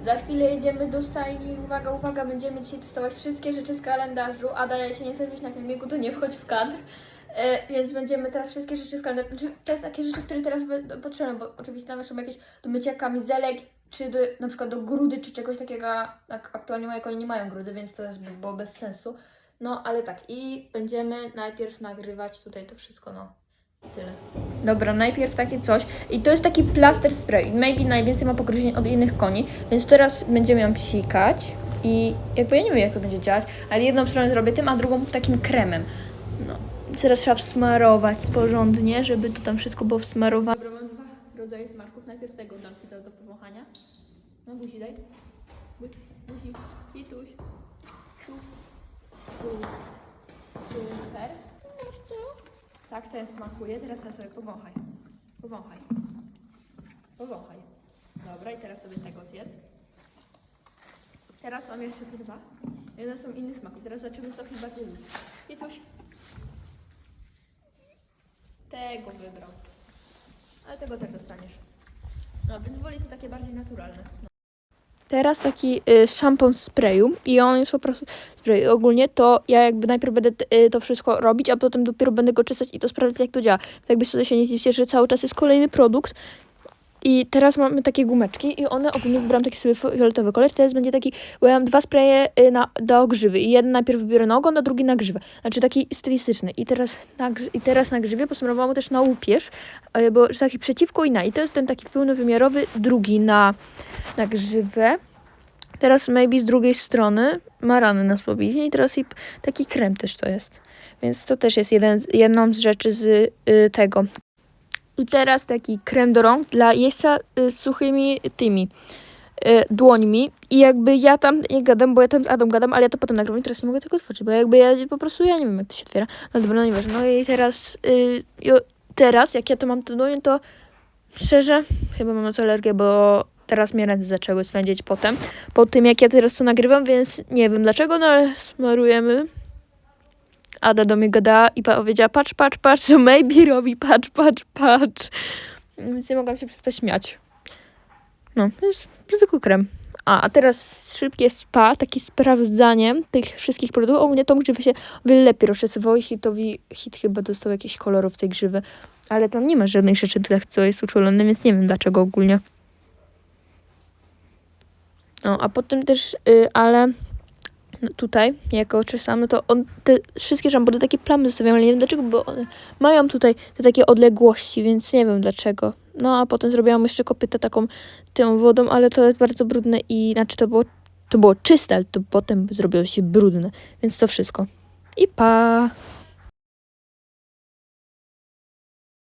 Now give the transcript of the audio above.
Za chwilę jedziemy do stajni. Uwaga, uwaga, będziemy dzisiaj testować wszystkie rzeczy z kalendarzu. Ada, ja się nie chcę robić na filmiku, to nie wchodź w kadr. E, więc będziemy teraz wszystkie rzeczy z kalendarza, znaczy te takie rzeczy, które teraz potrzebne, bo oczywiście tam są jakieś do mycia kamizelek, czy do, na przykład do grudy, czy czegoś takiego, jak aktualnie moje konie nie mają grudy, więc to jest by było bez sensu. No, ale tak, i będziemy najpierw nagrywać tutaj to wszystko, no. Tyle. Dobra, najpierw takie coś. I to jest taki plaster spray. Maybe najwięcej ma pogryzień od innych koni, więc teraz będziemy ją psikać. I jakby ja nie wiem, jak to będzie działać, ale jedną stronę zrobię tym, a drugą takim kremem. No, teraz trzeba wsmarować porządnie, żeby to tam wszystko było wsmarowane. Dobra, mam dwa rodzaje smaczków. Najpierw tego dam Ci teraz do powąchania. No, buzi daj. Bu- Buzi. I tuś. Tu. Tu. Super. Tak ten smakuje. Teraz ja sobie powąchaj. Powąchaj. Powąchaj. Dobra, i teraz sobie tego zjedz. Teraz mam jeszcze te dwa. I one są innych smaków. Teraz zobaczymy, co chyba ty lubisz. I coś. Tego wybrał. Ale tego też dostaniesz. No, więc woli to takie bardziej naturalne. No. Teraz taki y, szampon sprayu i on jest po prostu spray. Ogólnie to ja jakby najpierw będę y, to wszystko robić, a potem dopiero będę go czesać i to sprawdzać jak to działa. Tak jakby sobie się nie zdziwcie, że cały czas jest kolejny produkt. I teraz mamy takie gumeczki i one ogólnie wybrałam taki sobie fioletowy kolor. Teraz będzie taki, bo ja mam dwa spraye y, na, do grzywy i jeden najpierw wybiorę na ogon, a drugi na grzywę. Znaczy taki stylistyczny. I teraz na, i teraz na grzywie posmarowałam też na łupież, y, bo taki przeciwko i na. I to jest ten taki pełnowymiarowy, drugi na, na grzywę. Teraz maybe z drugiej strony ma rany na spobinie i teraz i taki krem też to jest. Więc to też jest jeden, jedną z rzeczy z y, tego. I teraz taki krem do rąk dla jeźdźca y, suchymi tymi y, dłońmi. I jakby ja tam nie gadam, bo ja tam z Adą gadam, ale ja to potem nagrywam i teraz nie mogę tego otworzyć, bo jakby ja po prostu ja nie wiem jak to się otwiera. No dobra, no nie ważne. No i teraz, y, teraz jak ja to mam to dłonie, to szczerze chyba mam na to alergię, bo teraz mnie ręce zaczęły swędzić potem. Po tym jak ja teraz to nagrywam, więc nie wiem dlaczego, no ale smarujemy. Ada do mnie gadała i powiedziała, patrz, patrz, patrz, co maybe robi, patrz, patrz, patrz. Więc nie mogłam się przestać śmiać. No, to jest zwykły krem. A, a teraz szybkie spa, takie sprawdzanie tych wszystkich produktów. Ogólnie tą grzywę się o lepiej rozczasowało i hitowi, hit chyba dostał jakiś kolorów tej grzywy. Ale tam nie ma żadnej rzeczy, dla co jest uczulony, więc nie wiem dlaczego ogólnie. No, a potem też, y, ale tutaj, jako czesamy, to on, te wszystkie szampony takie plamy zostawiają, ale nie wiem dlaczego, bo one mają tutaj te takie odległości, więc nie wiem dlaczego. No, a potem zrobiłam jeszcze kopytę taką tą wodą, ale to jest bardzo brudne i, znaczy to było, to było czyste, ale to potem zrobiło się brudne, więc to wszystko. I pa!